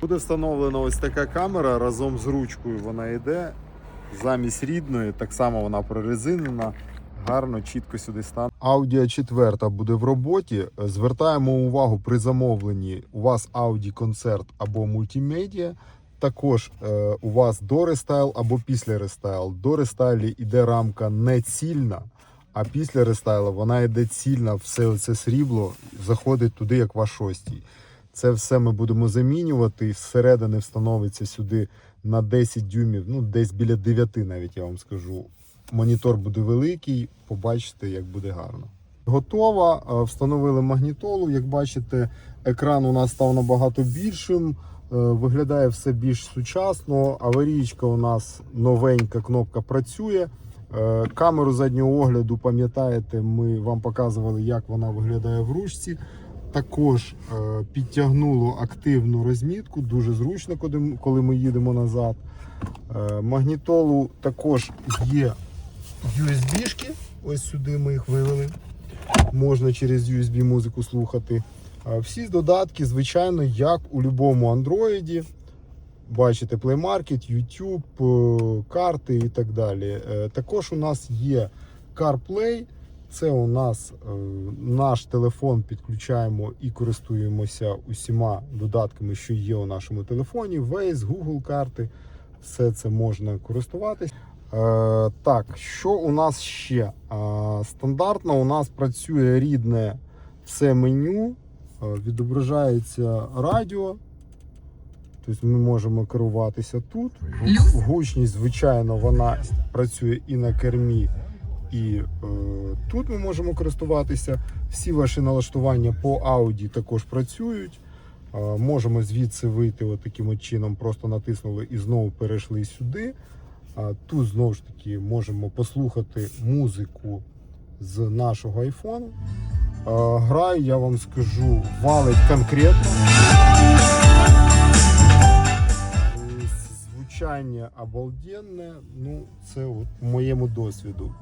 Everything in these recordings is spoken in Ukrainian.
Буде встановлена ось така камера разом з ручкою. Вона йде замість рідної, так само вона прорезинена. Гарно, чітко сюди стане. Аудіо четверта буде в роботі. Звертаємо увагу при замовленні. У вас Audi концерт або мультимедіа. Також е, у вас до рестайл або після рестайл. До рестайлі йде рамка не цільна, а після рестайлу вона йде цільна. Все це срібло заходить туди, як ваш шостій. Це все ми будемо замінювати. Зсередини встановиться сюди на 10 дюймів, ну десь біля 9 навіть я вам скажу. Монітор буде великий, побачите, як буде гарно. Готова. Е, Встановили магнітолу. Як бачите, екран у нас став набагато більшим. е, Виглядає все більш сучасно. Аварійка у нас новенька кнопка працює. Е, Камеру заднього огляду, пам'ятаєте, ми вам показували, як вона виглядає в ручці. Також е, підтягнуло активну розмітку, дуже зручно, коли ми їдемо назад. Е, Магнітолу також є USB-шки. Ось сюди ми їх вивели. Можна через USB музику слухати. Е, Всі додатки, звичайно, як у будь-якому Android. Бачите, Play Market, YouTube, карти і так далі. Також у нас є CarPlay. Це у нас е, наш телефон підключаємо і користуємося усіма додатками, що є у нашому телефоні. Waze, Google карти. Все це можна користуватись. Е, так, що у нас ще? Е, стандартно у нас працює рідне все меню, е, відображається радіо. Тобто ми можемо керуватися тут. Гучність, звичайно, вона працює і на кермі, і е, тут ми можемо користуватися. Всі ваші налаштування по Audi також працюють. Е, можемо звідси вийти таким чином, просто натиснули і знову перейшли сюди. А тут знову ж таки можемо послухати музику з нашого айфону. Е, Граю, я вам скажу, валить конкретно. Е, Звучання обалденне, ну це от по моєму досвіду.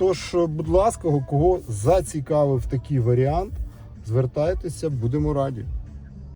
Тож, будь ласка, кого зацікавив такий варіант, звертайтеся, будемо раді.